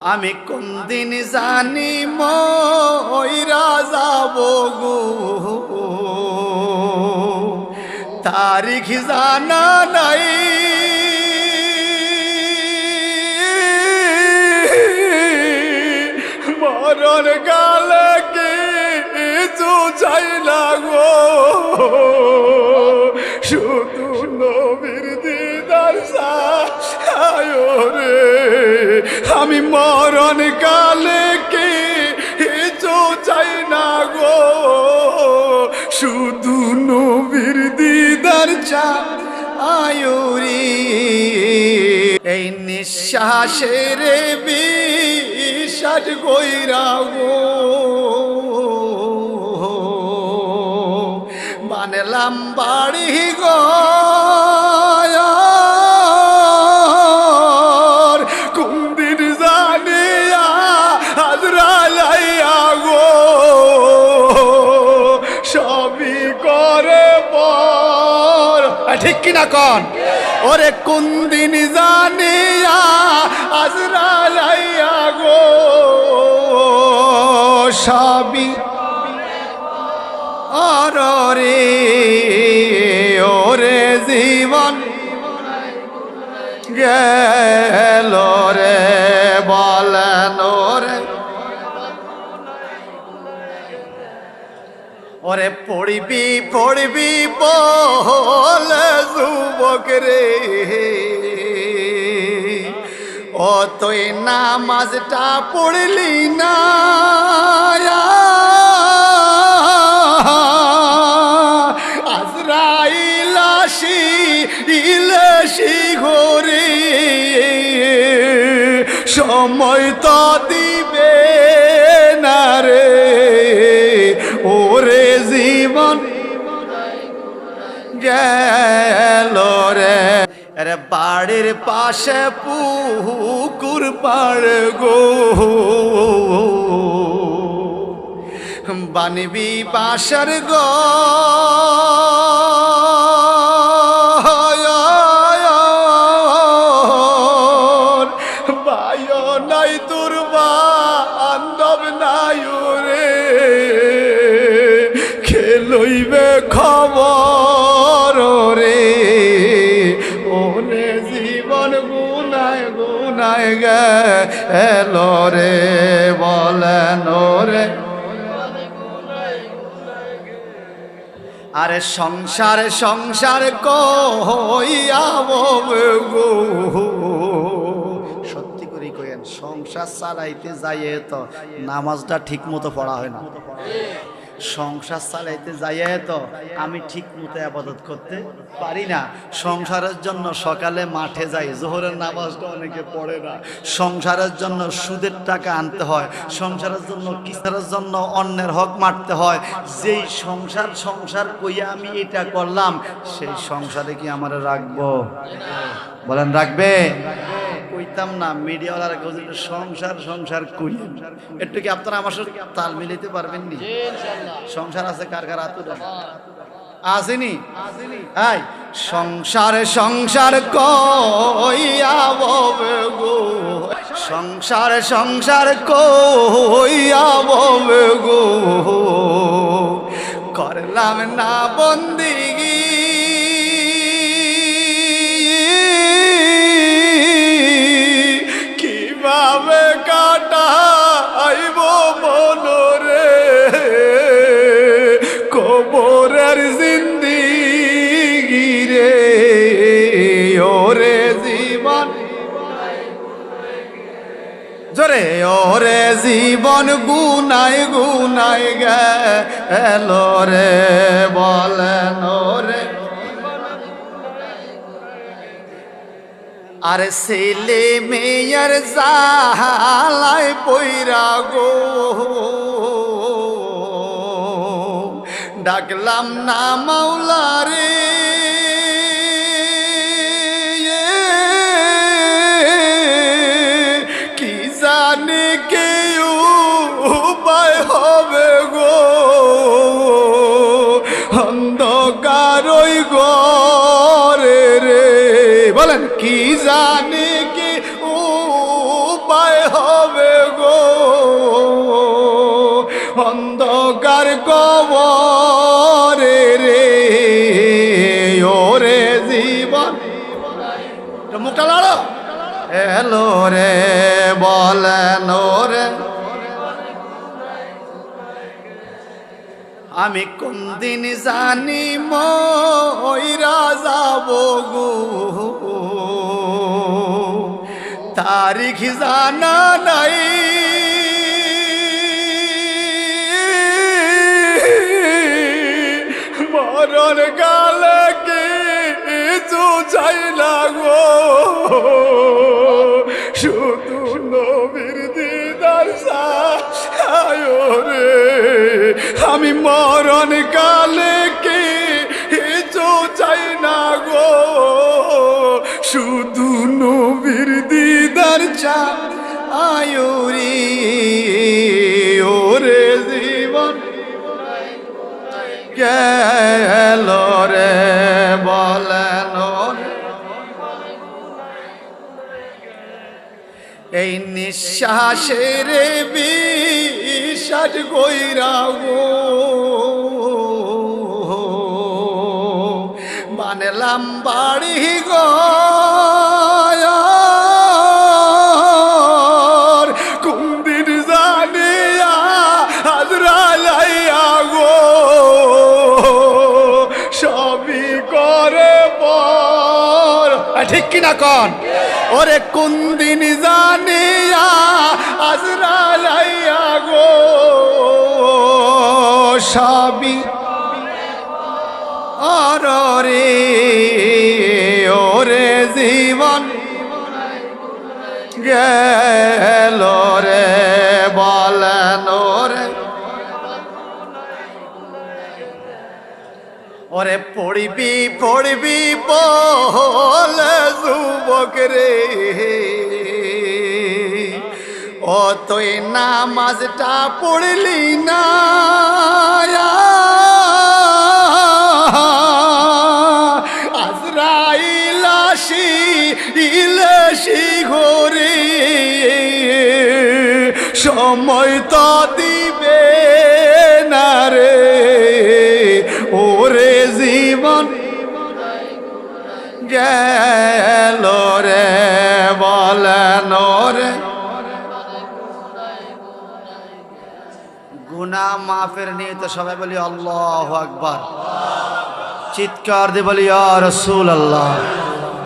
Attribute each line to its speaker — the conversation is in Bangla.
Speaker 1: আমি কোন দিন জানি ময়রা যাব গো। তারিখ জানা নাই। মরণ গালে কিছু চাই না গো। শুধু আমি মরণ কালে কে কিছু চাই না গো? শুধু নবীর দিদার চা আয়ুরি। এই নিঃশ্বাসের বিশ্বাস গইরা গো। বানলাম বাড়ি গো। কিনা কন? ওরে কুন্দিন জানিয়া হাজরালাইয়া গো সবই অরে ওরে জীবন গেল রে, বলেন ওরে। ওরে পড়বি পড়বি বলে যুবক রে। ও তুই নামাজটা পড়লি না ঘরে। সময় তো দিবে না রে। গেল রে। আরে বাড়ির পাশে পুকুর পাড় গো। বানবি বাসার গো। নাই খবর গুনায় গেল রে বলেন রে। আরে সংসার সংসার কইয়া সত্যি করে কইেন সংসার চালাইতে যাইয়ে তো নামাজটা ঠিক মতো পড়া হয় না। সংসার চালাইতে যাইয়া তো আমি ঠিক মতো আবাদত করতে পারি না। সংসারের জন্য সকালে মাঠে যাই, জোহরের নামাজটা অনেকে পড়ে না। সংসারের জন্য সুদের টাকা আনতে হয়, সংসারের জন্য কিসারের জন্য অন্যের হক মারতে হয়। যেই সংসার সংসার কইয়া আমি এটা করলাম, সেই সংসারে কি আমার রাখব? বলেন, রাখবে? কইতাম না মিডিয়াওয়ালারা কেউ সংসার সংসার কই একটু কি আপনারা আমার সাথে তাল মিলাইতে পারবেন নি? সংসার আছে কার কার? আতুরা আসেনি? আই সংসার সংসার কইয়া ববে গো। সংসার সংসার কইয়া ববে গো। করলাম না বন্দিগি জরে, ওরে জীবন গুনাই গুনাই গেল রে, বলেন রে আর ছেলে মেয়ের জালায় পৈরা গো। ডাকলাম না মাওলা রে কি জানি কি উপায় হবে গো? অন্ধকার কবরে রে, ওরে জীবন। মুখটা লাড়ো এলো রে বলেন রে। আমি কোন দিন জানি মই যাব গো তারিখ জানা নাই। মরণ গালে কিছু চাই না গো। শুধু নবীর দিদার রে। আমি মরণ কালে নবীর দিদার চা আয়ুরি ওরে জীবন। গেল রে, বলেন এই নিঃশ্বাসের বিশ্বাস গইরা গো। বানলাম বাড়ি গো। কিনা কন? ওরে কোন দিন জানিয়া আজরালাইয়া গো সবই অরে ওরে জীবন গেল রে, বলেন ওরে। ওরে পড়বি পড়বি বলে যুবক রে। ও তুই নামাজটা পড়লি না। আজরাইলাসি ইলেসি ঘরে। সময় তো দিবে গেল রে বলেন রে গুনা মাফের নিয়ে তো সবাই বলি, আল্লাহ আকবার। চিৎকার দিয়ে বলি আর রসুল আল্লাহ